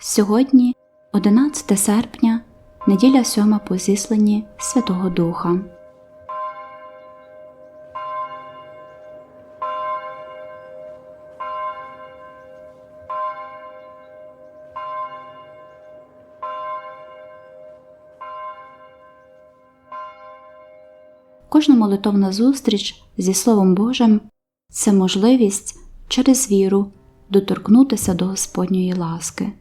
Сьогодні, 11 серпня, неділя сьома по зісланні Святого Духа. Кожна молитовна зустріч зі Словом Божим це можливість через віру доторкнутися до Господньої ласки.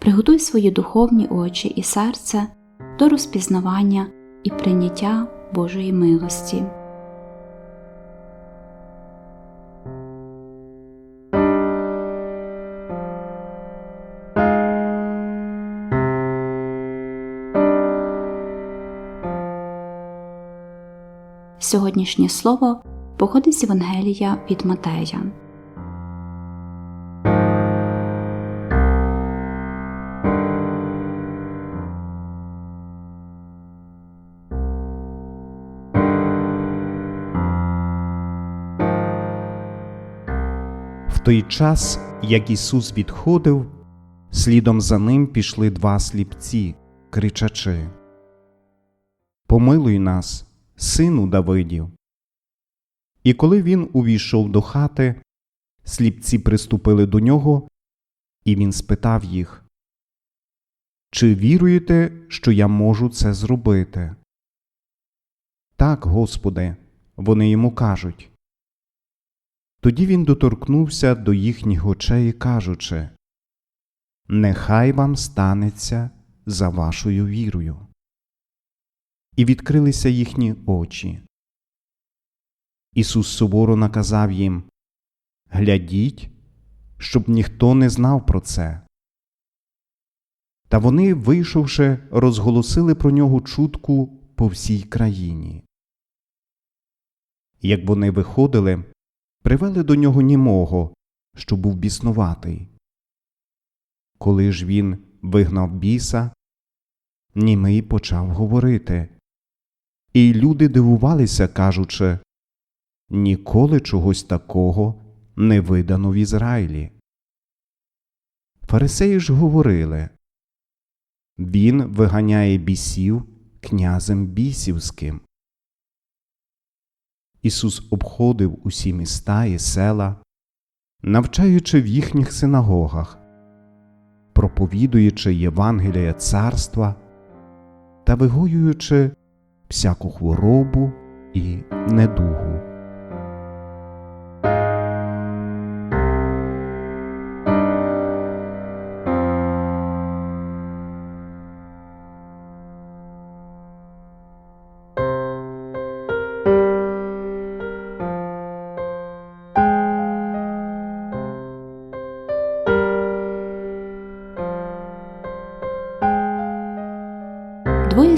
Приготуй свої духовні очі і серце до розпізнавання і прийняття Божої милості. Сьогоднішнє слово походить з Євангелія від Матея. Той час, як Ісус відходив, слідом за ним пішли два сліпці, кричачи Помилуй нас, сину Давидів. І коли він увійшов до хати, сліпці приступили до нього, і він спитав їх Чи віруєте, що я можу це зробити? Так, Господи, вони йому кажуть. Тоді він доторкнувся до їхніх очей, кажучи Нехай вам станеться за вашою вірою. І відкрилися їхні очі. Ісус суворо наказав їм Глядіть, щоб ніхто не знав про це. Та вони, вийшовши, розголосили про нього чутку по всій країні. Як вони виходили, привели до нього німого, що був біснуватий. Коли ж він вигнав біса, німий почав говорити. І люди дивувалися, кажучи ніколи чогось такого не видано в Ізраїлі. Фарисеї ж говорили Він виганяє бісів князем бісівським. Ісус обходив усі міста і села, навчаючи в їхніх синагогах, проповідуючи Євангелія царства та вигоюючи всяку хворобу і недугу.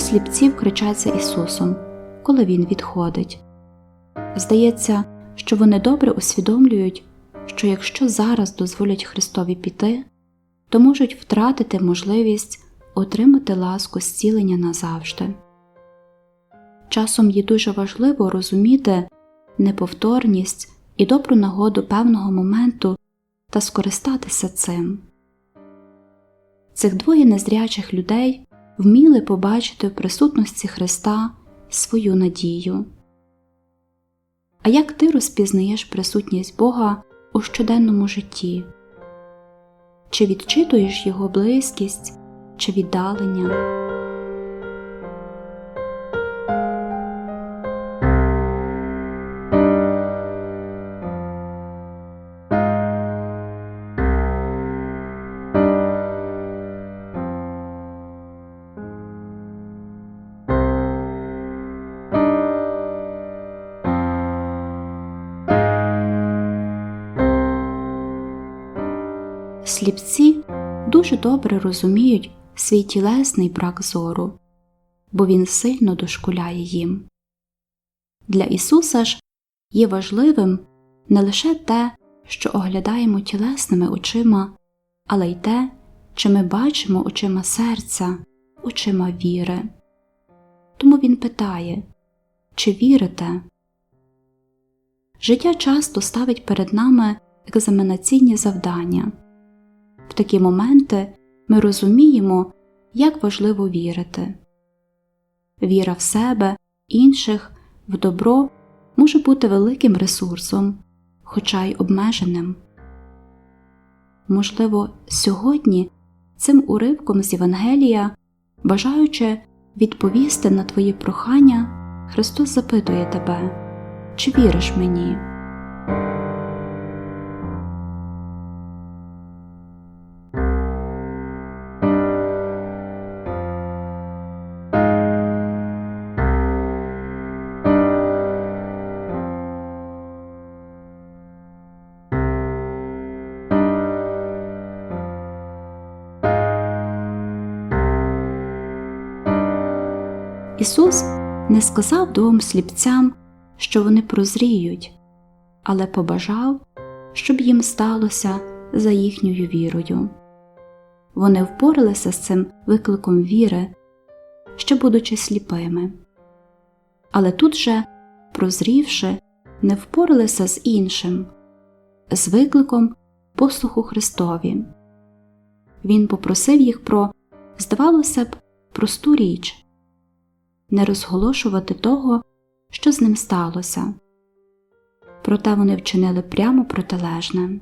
Сліпців кричать Ісусом, коли Він відходить. Здається, що вони добре усвідомлюють, що якщо зараз дозволять Христові піти, то можуть втратити можливість отримати ласку зцілення назавжди. Часом є дуже важливо розуміти неповторність і добру нагоду певного моменту та скористатися цим. Цих двоє незрячих людей вміли побачити в присутності Христа свою надію. А як ти розпізнаєш присутність Бога у щоденному житті? Чи відчитуєш Його близькість, чи віддалення? Сліпці дуже добре розуміють свій тілесний брак зору, бо він сильно дошкуляє їм. Для Ісуса ж є важливим не лише те, що оглядаємо тілесними очима, але й те, чи ми бачимо очима серця, очима віри. Тому Він питає чи вірите? Життя часто ставить перед нами екзаменаційні завдання. В такі моменти ми розуміємо, як важливо вірити. Віра в себе, інших, в добро може бути великим ресурсом, хоча й обмеженим. Можливо, сьогодні цим уривком з Євангелія, бажаючи відповісти на твої прохання, Христос запитує тебе, чи віриш мені? Ісус не сказав двом сліпцям, що вони прозріють, але побажав, щоб їм сталося за їхньою вірою. Вони впоралися з цим викликом віри, ще будучи сліпими. Але тут же, прозрівши, не впоралися з іншим, з викликом послуху Христові. Він попросив їх про, здавалося б, просту річ не розголошувати того, що з ним сталося. Проте вони вчинили прямо протилежне.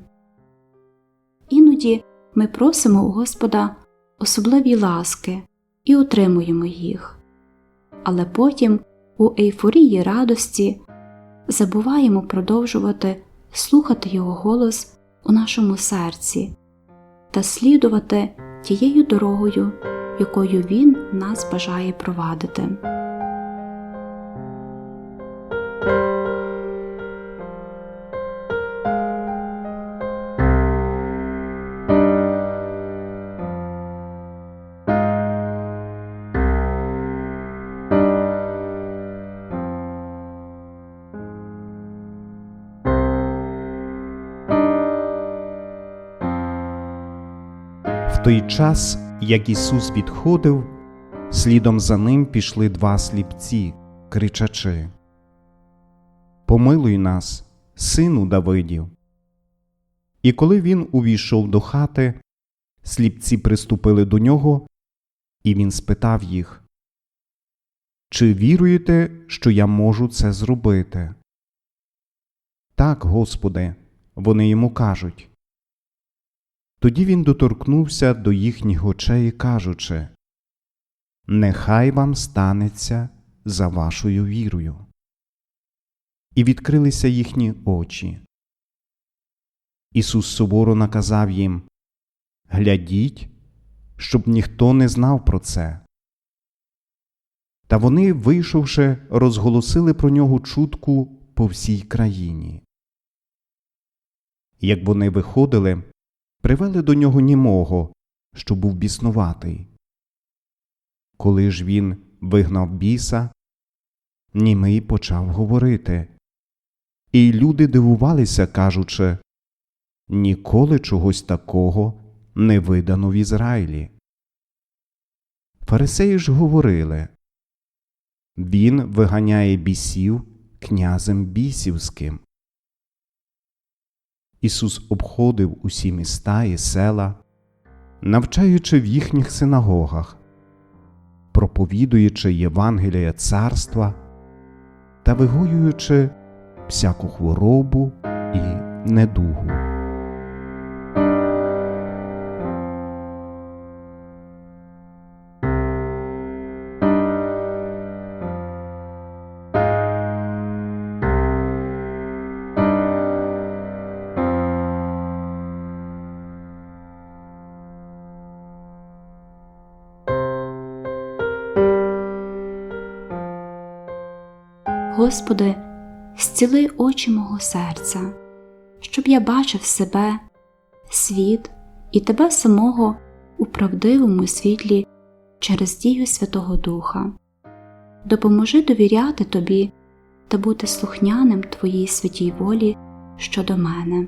Іноді ми просимо у Господа особливі ласки і отримуємо їх, але потім у ейфорії радості забуваємо продовжувати слухати Його голос у нашому серці та слідувати тією дорогою, якою Він нас бажає провадити. Той час, як Ісус відходив, слідом за ним пішли два сліпці, кричачи Помилуй нас, сину Давидів. І коли він увійшов до хати, сліпці приступили до нього, і він спитав їх Чи віруєте, що я можу це зробити? Так, Господи, вони йому кажуть. Тоді він доторкнувся до їхніх очей, кажучи Нехай вам станеться за вашою вірою. І відкрилися їхні очі. Ісус суворо наказав їм Глядіть, щоб ніхто не знав про це. Та вони, вийшовши, розголосили про нього чутку по всій країні. Як вони виходили, привели до нього німого, що був біснуватий. Коли ж він вигнав біса, німий почав говорити, і люди дивувалися, кажучи ніколи чогось такого не видано в Ізраїлі. Фарисеї ж говорили Він виганяє бісів князем бісівським. Ісус обходив усі міста і села, навчаючи в їхніх синагогах, проповідуючи Євангелія царства та вигоюючи всяку хворобу і недугу. Господи, зціли очі мого серця, щоб я бачив себе, світ і Тебе самого у правдивому світлі через дію Святого Духа. Допоможи довіряти Тобі та бути слухняним Твоїй святій волі щодо мене.